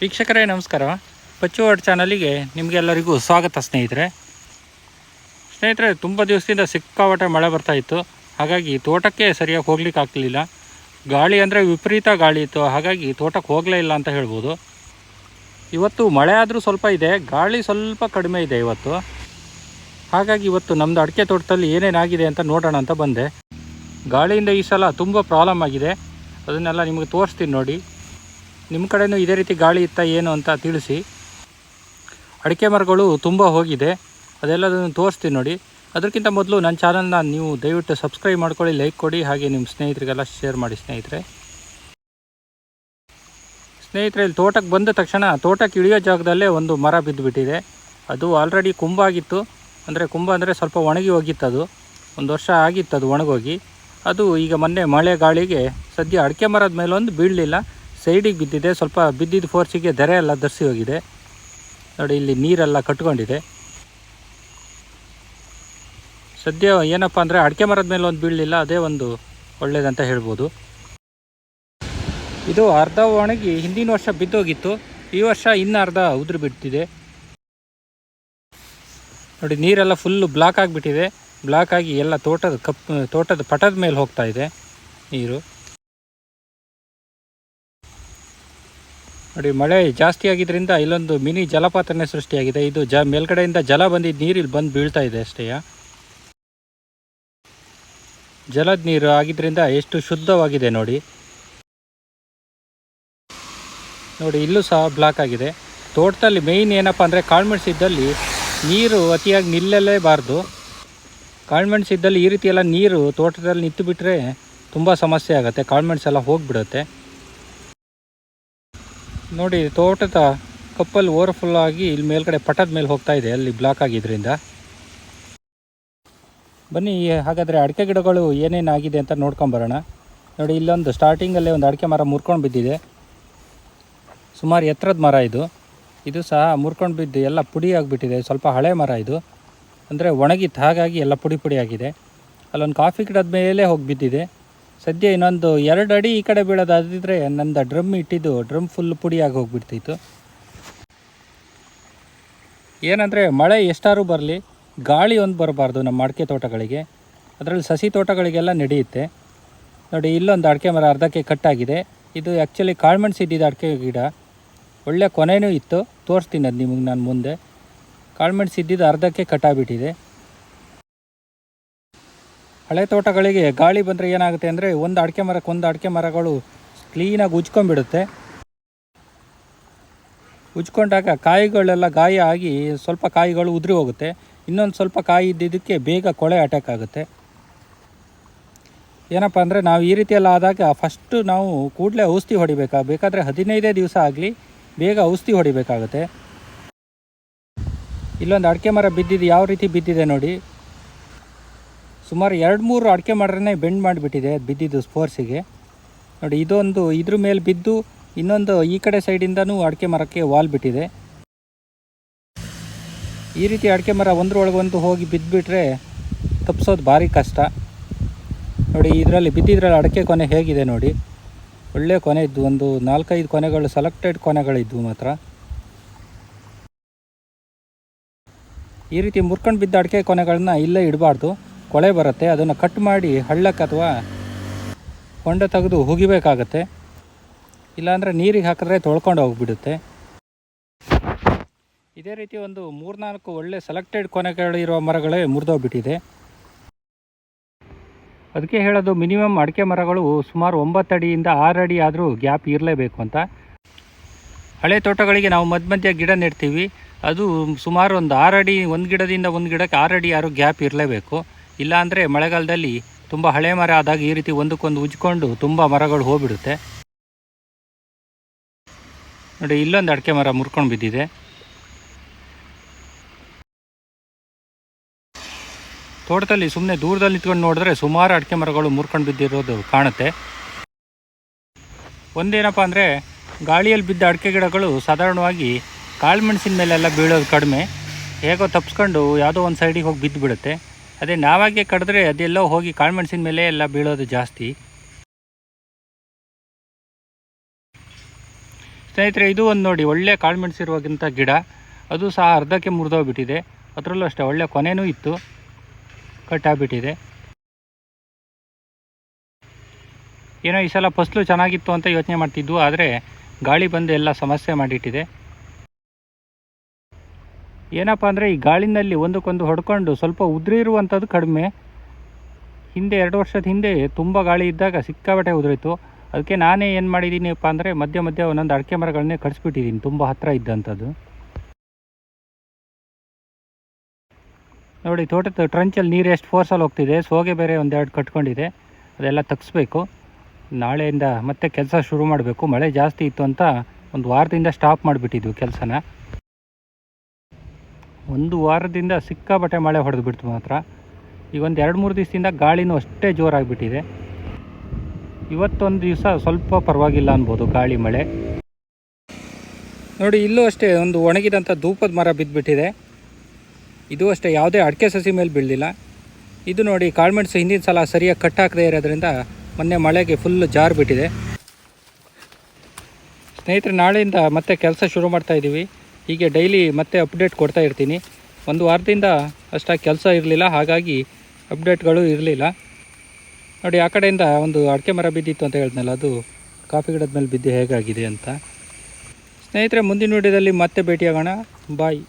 ವೀಕ್ಷಕರೇ, ನಮಸ್ಕಾರ. ಪಚ್ಚುವಾಡ್ ಚಾನಲಿಗೆ ನಿಮಗೆಲ್ಲರಿಗೂ ಸ್ವಾಗತ ಸ್ನೇಹಿತರೆ. ಸ್ನೇಹಿತರೆ, ತುಂಬ ದಿವಸದಿಂದ ಸಿಕ್ಕಾಪಟ್ಟೆ ಮಳೆ ಬರ್ತಾ ಇತ್ತು. ಹಾಗಾಗಿ ತೋಟಕ್ಕೆ ಸರಿಯಾಗಿ ಹೋಗ್ಲಿಕ್ಕೆ ಆಗ್ತಿಲ್ಲ ಗಾಳಿ ಅಂದರೆ ವಿಪರೀತ ಗಾಳಿ ಇತ್ತು. ಹಾಗಾಗಿ ತೋಟಕ್ಕೆ ಹೋಗಲೇ ಇಲ್ಲ ಅಂತ ಹೇಳ್ಬೋದು. ಇವತ್ತು ಮಳೆ ಆದರೂ ಸ್ವಲ್ಪ ಇದೆ. ಗಾಳಿ ಸ್ವಲ್ಪ ಕಡಿಮೆ ಇದೆ ಇವತ್ತು. ಹಾಗಾಗಿ ಇವತ್ತು ನಮ್ಮದು ಅಡಿಕೆ ತೋಟದಲ್ಲಿ ಏನೇನಾಗಿದೆ ಅಂತ ನೋಡೋಣ ಅಂತ ಬಂದೆ. ಗಾಳಿಯಿಂದ ಈ ಸಲ ತುಂಬ ಪ್ರಾಬ್ಲಮ್ ಆಗಿದೆ. ಅದನ್ನೆಲ್ಲ ನಿಮಗೆ ತೋರಿಸ್ತೀನಿ ನೋಡಿ. ನಿಮ್ಮ ಕಡೆಯೂ ಇದೇ ರೀತಿ ಗಾಳಿ ಇತ್ತ ಏನು ಅಂತ ತಿಳಿಸಿ. ಅಡಿಕೆ ಮರಗಳು ತುಂಬ ಹೋಗಿದೆ. ಅದೆಲ್ಲದನ್ನು ತೋರಿಸ್ತೀನಿ ನೋಡಿ. ಅದಕ್ಕಿಂತ ಮೊದಲು ನನ್ನ ಚಾನಲ್ನ ನೀವು ದಯವಿಟ್ಟು ಸಬ್ಸ್ಕ್ರೈಬ್ ಮಾಡ್ಕೊಳ್ಳಿ, ಲೈಕ್ ಕೊಡಿ, ಹಾಗೆ ನಿಮ್ಮ ಸ್ನೇಹಿತರಿಗೆಲ್ಲ ಶೇರ್ ಮಾಡಿ ಸ್ನೇಹಿತರೆ. ಸ್ನೇಹಿತರೆ, ಇಲ್ಲಿ ತೋಟಕ್ಕೆ ಬಂದ ತಕ್ಷಣ ತೋಟಕ್ಕೆ ಇಳಿಯೋ ಜಾಗದಲ್ಲೇ ಒಂದು ಮರ ಬಿದ್ದುಬಿಟ್ಟಿದೆ. ಅದು ಆಲ್ರೆಡಿ ಕುಂಬ ಆಗಿತ್ತು. ಅಂದರೆ ಕುಂಬ ಅಂದರೆ ಸ್ವಲ್ಪ ಒಣಗಿ ಹೋಗಿತ್ತು ಅದು. ಒಂದು ವರ್ಷ ಆಗಿತ್ತು ಅದು ಒಣಗೋಗಿ. ಅದು ಈಗ ಮೊನ್ನೆ ಮಳೆ ಗಾಳಿಗೆ ಸದ್ಯ ಅಡಿಕೆ ಮರದ ಮೇಲೊಂದು ಬೀಳಲಿಲ್ಲ. ಸೈಡಿಗೆ ಬಿದ್ದಿದೆ. ಸ್ವಲ್ಪ ಬಿದ್ದಿದ್ದ ಫೋರ್ಸಿಗೆ ಧರೆ ಎಲ್ಲ ಧರಿಸಿ ಹೋಗಿದೆ. ನೋಡಿ, ಇಲ್ಲಿ ನೀರೆಲ್ಲ ಕಟ್ಕೊಂಡಿದೆ. ಸದ್ಯ ಏನಪ್ಪ ಅಂದರೆ ಅಡಿಕೆ ಮರದ ಮೇಲೆ ಒಂದು ಬೀಳಲಿಲ್ಲ. ಅದೇ ಒಂದು ಒಳ್ಳೇದಂತ ಹೇಳ್ಬೋದು. ಇದು ಅರ್ಧ ಒಣಗಿ ಹಿಂದಿನ ವರ್ಷ ಬಿದ್ದೋಗಿತ್ತು. ಈ ವರ್ಷ ಇನ್ನು ಅರ್ಧ ಉದುರು ಬಿಡ್ತಿದೆ. ನೋಡಿ, ನೀರೆಲ್ಲ ಫುಲ್ಲು ಬ್ಲಾಕ್ ಆಗಿಬಿಟ್ಟಿದೆ. ಬ್ಲಾಕ್ ಆಗಿ ಎಲ್ಲ ತೋಟದ ಕಪ್, ತೋಟದ ಪಟದ ಮೇಲೆ ಹೋಗ್ತಾ ಇದೆ ನೀರು. ನೋಡಿ, ಮಳೆ ಜಾಸ್ತಿ ಆಗಿದ್ದರಿಂದ ಇಲ್ಲೊಂದು ಮಿನಿ ಜಲಪಾತನೇ ಸೃಷ್ಟಿಯಾಗಿದೆ. ಇದು ಜ ಮೇಲ್ಗಡೆಯಿಂದ ಜಲ ಬಂದಿದ್ದ ನೀರು ಇಲ್ಲಿ ಬಂದು ಬೀಳ್ತಾ ಇದೆ ಅಷ್ಟೇ. ಜಲದ ನೀರು ಆಗಿದ್ದರಿಂದ ಎಷ್ಟು ಶುದ್ಧವಾಗಿದೆ ನೋಡಿ. ನೋಡಿ, ಇಲ್ಲೂ ಸಹ ಬ್ಲಾಕ್ ಆಗಿದೆ. ತೋಟದಲ್ಲಿ ಮೇಯ್ನ್ ಏನಪ್ಪ ಅಂದರೆ ಕಾಳುಮೆಣಸು ಇದ್ದಲ್ಲಿ ನೀರು ಅತಿಯಾಗಿ ನಿಲ್ಲಲೇಬಾರ್ದು. ಕಾಳುಮೆಣ್ಸಿದ್ದಲ್ಲಿ ಈ ರೀತಿ ಎಲ್ಲ ನೀರು ತೋಟದಲ್ಲಿ ನಿಂತು ಬಿಟ್ಟರೆ ತುಂಬ ಸಮಸ್ಯೆ ಆಗುತ್ತೆ. ಕಾಳುಮೆಣ್ಸೆಲ್ಲ ಹೋಗಿಬಿಡುತ್ತೆ. ನೋಡಿ, ತೋಟದ ಕಪ್ಪಲ್ಲಿ ಓವರ್ಫುಲ್ ಆಗಿ ಇಲ್ಲಿ ಮೇಲ್ಗಡೆ ಪಟದ ಮೇಲೆ ಹೋಗ್ತಾ ಇದೆ, ಅಲ್ಲಿ ಬ್ಲಾಕ್ ಆಗಿದ್ದರಿಂದ ಬನ್ನಿ ಹಾಗಾದರೆ ಅಡಿಕೆ ಗಿಡಗಳು ಏನೇನಾಗಿದೆ ಅಂತ ನೋಡ್ಕೊಂಬರೋಣ. ನೋಡಿ, ಇಲ್ಲೊಂದು ಸ್ಟಾರ್ಟಿಂಗಲ್ಲೇ ಒಂದು ಅಡಿಕೆ ಮರ ಮುರ್ಕೊಂಡು ಬಿದ್ದಿದೆ. ಸುಮಾರು ಎತ್ತರದ ಮರ ಇದು. ಇದು ಸಹ ಮುರ್ಕೊಂಡು ಬಿದ್ದು ಎಲ್ಲ ಪುಡಿ ಆಗಿಬಿಟ್ಟಿದೆ, ಸ್ವಲ್ಪ ಹಳೆ ಮರ ಇದು. ಅಂದರೆ ಒಣಗಿತ್ತು ಹಾಗಾಗಿ ಎಲ್ಲ ಪುಡಿ ಪುಡಿ ಆಗಿದೆ. ಅಲ್ಲೊಂದು ಕಾಫಿ ಗಿಡದ ಮೇಲೆ ಹೋಗಿ ಬಿದ್ದಿದೆ ಸದ್ಯ ಇನ್ನೊಂದು ಎರಡು ಅಡಿ ಈ ಕಡೆ ಬೀಳೋದಾದಿದ್ರೆ ನಂದು ಡ್ರಮ್ ಇಟ್ಟಿದ್ದು, ಡ್ರಮ್ ಫುಲ್ ಪುಡಿಯಾಗಿ ಹೋಗಿಬಿಡ್ತಿತ್ತು. ಏನಂದರೆ ಮಳೆ ಎಷ್ಟಾರು ಬರಲಿ, ಗಾಳಿ ಒಂದು ಬರಬಾರ್ದು ನಮ್ಮ ಅಡಿಕೆ ತೋಟಗಳಿಗೆ. ಅದರಲ್ಲಿ ಸಸಿ ತೋಟಗಳಿಗೆಲ್ಲ ನಡೆಯುತ್ತೆ. ನೋಡಿ, ಇಲ್ಲೊಂದು ಅಡಿಕೆ ಮರ ಅರ್ಧಕ್ಕೆ ಕಟ್ಟಾಗಿದೆ. ಇದು ಆ್ಯಕ್ಚುಲಿ ಕಾಳ್ಮೆಣ್ಸು ಇದ್ದಿದ್ದು ಅಡಿಕೆ ಗಿಡ. ಒಳ್ಳೆ ಕೊನೆಯೂ ಇತ್ತು, ತೋರಿಸ್ತೀನಿ ಅದು ನಿಮಗೆ ನಾನು ಮುಂದೆ. ಕಾಳ್ಮೆಣ್ಸು ಇದ್ದಿದ್ದು ಅರ್ಧಕ್ಕೆ ಕಟ್ಟಾಗ್ಬಿಟ್ಟಿದೆ. ಹಳೆ ತೋಟಗಳಿಗೆ ಗಾಳಿ ಬಂದರೆ ಏನಾಗುತ್ತೆ ಅಂದರೆ ಒಂದು ಅಡಿಕೆ ಮರಕ್ಕೆ ಒಂದು ಅಡಿಕೆ ಮರಗಳು ಕ್ಲೀನಾಗಿ ಉಜ್ಕೊಂಡ್ಬಿಡುತ್ತೆ. ಉಜ್ಕೊಂಡಾಗ ಕಾಯಿಗಳೆಲ್ಲ ಗಾಯ ಆಗಿ ಸ್ವಲ್ಪ ಕಾಯಿಗಳು ಉದುರಿ ಹೋಗುತ್ತೆ. ಇನ್ನೊಂದು ಸ್ವಲ್ಪ ಕಾಯಿ ಇದ್ದಿದ್ದಕ್ಕೆ ಬೇಗ ಕೊಳೆ ಅಟ್ಯಾಕ್ ಆಗುತ್ತೆ. ಏನಪ್ಪ ಅಂದರೆ ನಾವು ಈ ರೀತಿಯೆಲ್ಲ ಆದಾಗ ಫಸ್ಟು ನಾವು ಕೂಡಲೇ ಔಷಧಿ ಹೊಡಿಬೇಕಾ, ಬೇಕಾದರೆ ಹದಿನೈದೇ ದಿವಸ ಆಗಲಿ ಬೇಗ ಔಷಧಿ ಹೊಡಿಬೇಕಾಗುತ್ತೆ. ಇಲ್ಲೊಂದು ಅಡಿಕೆ ಮರ ಬಿದ್ದಿದ್ದು ಯಾವ ರೀತಿ ಬಿದ್ದಿದೆ ನೋಡಿ. ಸುಮಾರು ಎರಡು ಮೂರು ಅಡಿಕೆ ಮಾಡ್ರೇ ಬೆಂಡ್ ಮಾಡಿಬಿಟ್ಟಿದೆ ಬಿದ್ದಿದ್ದು ಸ್ಪೋರ್ಸಿಗೆ ನೋಡಿ, ಇದೊಂದು ಇದ್ರ ಮೇಲೆ ಬಿದ್ದು ಇನ್ನೊಂದು ಈ ಕಡೆ ಸೈಡಿಂದನೂ ಅಡಿಕೆ ಮರಕ್ಕೆ ವಾಲ್ ಬಿಟ್ಟಿದೆ. ಈ ರೀತಿ ಅಡಿಕೆ ಮರ ಒಂದ್ರೊಳಗೊಂದು ಹೋಗಿ ಬಿದ್ದುಬಿಟ್ರೆ ತಪ್ಪಿಸೋದು ಭಾರಿ ಕಷ್ಟ. ನೋಡಿ, ಇದರಲ್ಲಿ ಬಿದ್ದಿದ್ರಲ್ಲಿ ಅಡಿಕೆ ಕೊನೆ ಹೇಗಿದೆ ನೋಡಿ. ಒಳ್ಳೆ ಕೊನೆ ಇದ್ದು, ಒಂದು ನಾಲ್ಕೈದು ಕೊನೆಗಳು ಸೆಲೆಕ್ಟೆಡ್ ಕೊನೆಗಳಿದ್ವು ಮಾತ್ರ. ಈ ರೀತಿ ಮುರ್ಕೊಂಡು ಬಿದ್ದ ಅಡಿಕೆ ಕೊನೆಗಳನ್ನ ಇಲ್ಲೇ ಇಡಬಾರ್ದು. ಕೊಳೆ ಬರುತ್ತೆ, ಅದನ್ನು ಕಟ್ ಮಾಡಿ ಹಳ್ಳಕ್ಕೆ ಅಥವಾ ಹೊಂಡ ತೆಗೆದು ಹುಗಿಬೇಕಾಗತ್ತೆ. ಇಲ್ಲಾಂದರೆ ನೀರಿಗೆ ಹಾಕಿದ್ರೆ ತೊಳ್ಕೊಂಡು ಹೋಗಿಬಿಡುತ್ತೆ. ಇದೇ ರೀತಿ ಒಂದು ಮೂರ್ನಾಲ್ಕು ಒಳ್ಳೆ ಸೆಲೆಕ್ಟೆಡ್ ಕೊನೆಗಳಿರೋ ಮರಗಳೇ ಮುರಿದೋಗ್ಬಿಟ್ಟಿದೆ. ಅದಕ್ಕೆ ಹೇಳೋದು ಮಿನಿಮಮ್ ಅಡಿಕೆ ಮರಗಳು ಸುಮಾರು ಒಂಬತ್ತು ಅಡಿಯಿಂದ ಆರು ಅಡಿ ಆದರೂ ಗ್ಯಾಪ್ ಇರಲೇಬೇಕು ಅಂತ. ಹಳೆ ತೋಟಗಳಿಗೆ ನಾವು ಮಧ್ಯ ಮಧ್ಯ ಗಿಡ ನೆಡ್ತೀವಿ. ಅದು ಸುಮಾರು ಒಂದು ಆರು ಅಡಿ, ಒಂದು ಗಿಡದಿಂದ ಒಂದು ಗಿಡಕ್ಕೆ ಆರು ಅಡಿ ಯಾರು ಗ್ಯಾಪ್ ಇರಲೇಬೇಕು. ಇಲ್ಲಾಂದರೆ ಮಳೆಗಾಲದಲ್ಲಿ ತುಂಬ ಹಳೆ ಮರ ಆದಾಗ ಈ ರೀತಿ ಒಂದಕ್ಕೊಂದು ಉಜ್ಕೊಂಡು ತುಂಬ ಮರಗಳು ಹೋಗ್ಬಿಡುತ್ತೆ. ನೋಡಿ, ಇಲ್ಲೊಂದು ಅಡಿಕೆ ಮರ ಮುರ್ಕೊಂಡು ಬಿದ್ದಿದೆ. ತೋಟದಲ್ಲಿ ಸುಮ್ಮನೆ ದೂರದಲ್ಲಿ ನಿಂತ್ಕೊಂಡು ನೋಡಿದ್ರೆ ಸುಮಾರು ಅಡಿಕೆ ಮರಗಳು ಮುರ್ಕೊಂಡು ಬಿದ್ದಿರೋದು ಕಾಣುತ್ತೆ. ಒಂದೇನಪ್ಪ ಅಂದರೆ, ಗಾಳಿಯಲ್ಲಿ ಬಿದ್ದ ಅಡಿಕೆ ಗಿಡಗಳು ಸಾಧಾರಣವಾಗಿ ಕಾಳುಮೆಣಸಿನ ಮೇಲೆಲ್ಲ ಬೀಳೋದು ಕಡಿಮೆ. ಹೇಗೋ ತಪ್ಪಿಸ್ಕೊಂಡು ಯಾವುದೋ ಒಂದು ಸೈಡಿಗೆ ಹೋಗಿ ಬಿದ್ದು ಬಿಡುತ್ತೆ ಅದೇ ನಾವಾಗೆ ಕಡಿದ್ರೆ ಅದೆಲ್ಲೋ ಹೋಗಿ ಕಾಳುಮೆಣಸಿನ ಮೇಲೆ ಎಲ್ಲ ಬೀಳೋದು ಜಾಸ್ತಿ. ಸ್ನೇಹಿತರೆ, ಇದು ಒಂದು ನೋಡಿ, ಒಳ್ಳೆ ಕಾಳುಮೆಣಸಿರುವಾಗಂಥ ಗಿಡ. ಅದು ಸಹ ಅರ್ಧಕ್ಕೆ ಮುರಿದೋಗ್ಬಿಟ್ಟಿದೆ. ಅದರಲ್ಲೂ ಅಷ್ಟೇ, ಒಳ್ಳೆ ಕೊನೆಯೂ ಇತ್ತು. ಕಟ್ಟಾಗ್ಬಿಟ್ಟಿದೆ. ಏನೋ ಈ ಸಲ ಫಸ್ಲು ಚೆನ್ನಾಗಿತ್ತು ಅಂತ ಯೋಚನೆ ಮಾಡ್ತಿದ್ವು, ಆದರೆ ಗಾಳಿ ಬಂದು ಎಲ್ಲ ಸಮಸ್ಯೆ ಮಾಡಿಟ್ಟಿದೆ. ಏನಪ್ಪ ಅಂದರೆ ಈ ಗಾಳಿನಲ್ಲಿ ಒಂದಕ್ಕೊಂದು ಹೊಡ್ಕೊಂಡು ಸ್ವಲ್ಪ ಉದುರಿರುವಂಥದ್ದು ಕಡಿಮೆ. ಹಿಂದೆ ಎರಡು ವರ್ಷದ ಹಿಂದೆ ತುಂಬ ಗಾಳಿ ಇದ್ದಾಗ ಸಿಕ್ಕಾಬಟ್ಟೆ ಉದುರಿತು. ಅದಕ್ಕೆ ನಾನೇ ಏನು ಮಾಡಿದ್ದೀನಿಪ್ಪ ಅಂದರೆ ಮಧ್ಯ ಮಧ್ಯ ಒಂದೊಂದು ಅಡಿಕೆ ಮರಗಳನ್ನೇ ಕಡಿಸ್ಬಿಟ್ಟಿದ್ದೀನಿ ತುಂಬ ಹತ್ತಿರ ಇದ್ದಂಥದ್ದು. ನೋಡಿ, ತೋಟದ ಟ್ರಂಚಲ್ಲಿ ನೀರು ಎಷ್ಟು ಫೋರ್ಸಲ್ಲಿ ಹೋಗ್ತಿದೆ. ಸೋಗೆ ಬೇರೆ ಒಂದೆರಡು ಕಟ್ಕೊಂಡಿದೆ. ಅದೆಲ್ಲ ತಗ್ಸ್ಬೇಕು. ನಾಳೆಯಿಂದ ಮತ್ತೆ ಕೆಲಸ ಶುರು ಮಾಡಬೇಕು. ಮಳೆ ಜಾಸ್ತಿ ಇತ್ತು ಅಂತ ಒಂದು ವಾರದಿಂದ ಸ್ಟಾಪ್ ಮಾಡಿಬಿಟ್ಟಿದ್ವಿ ಕೆಲಸನ. ಒಂದು ವಾರದಿಂದ ಸಿಕ್ಕಾಪಟ್ಟೆ ಮಳೆ ಹೊಡೆದು ಬಿಡ್ತು ಮಾತ್ರ. ಈಗ ಒಂದು ಎರಡು ಮೂರು ದಿವಸದಿಂದ ಗಾಳಿನೂ ಅಷ್ಟೇ ಜೋರಾಗಿಬಿಟ್ಟಿದೆ. ಇವತ್ತೊಂದು ದಿವಸ ಸ್ವಲ್ಪ ಪರವಾಗಿಲ್ಲ ಅನ್ಬೋದು ಗಾಳಿ, ಮಳೆ. ನೋಡಿ, ಇಲ್ಲೂ ಅಷ್ಟೇ ಒಂದು ಒಣಗಿದಂಥ ಧೂಪದ ಮರ ಬಿದ್ದುಬಿಟ್ಟಿದೆ ಇದು ಅಷ್ಟೇ, ಯಾವುದೇ ಅಡಿಕೆ ಸಸಿ ಮೇಲೆ ಬೀಳಲಿಲ್ಲ ಇದು ನೋಡಿ, ಕಾಳ್ಮೆಣ್ಸು ಹಿಂದಿನ ಸಲ ಸರಿಯಾಗಿ ಕಟ್ ಹಾಕದೇ ಇರೋದ್ರಿಂದ ಮೊನ್ನೆ ಮಳೆಗೆ ಫುಲ್ ಜಾರು ಬಿಟ್ಟಿದೆ. ಸ್ನೇಹಿತರೆ, ನಾಳೆಯಿಂದ ಮತ್ತೆ ಕೆಲಸ ಶುರು ಮಾಡ್ತಾ ಇದ್ದೀವಿ ಹೀಗೆ ಡೈಲಿ ಮತ್ತೆ ಅಪ್ಡೇಟ್ ಕೊಡ್ತಾ ಇರ್ತೀನಿ. ಒಂದು ವಾರದಿಂದ ಅಷ್ಟಾಗಿ ಕೆಲಸ ಇರಲಿಲ್ಲ, ಹಾಗಾಗಿ ಅಪ್ಡೇಟ್ಗಳು ಇರಲಿಲ್ಲ. ನೋಡಿ, ಆ ಕಡೆಯಿಂದ ಒಂದು ಅಡಿಕೆ ಮರ ಬಿದ್ದಿತ್ತು ಅಂತ ಹೇಳಿದ್ನಲ್ಲ, ಅದು ಕಾಫಿ ಗಿಡದ ಮೇಲೆ ಬಿದ್ದು ಹೇಗಾಗಿದೆ ಅಂತ. ಸ್ನೇಹಿತರೆ, ಮುಂದಿನ ವಿಡಿಯೋದಲ್ಲಿ ಮತ್ತೆ ಭೇಟಿಯಾಗೋಣ. ಬಾಯ್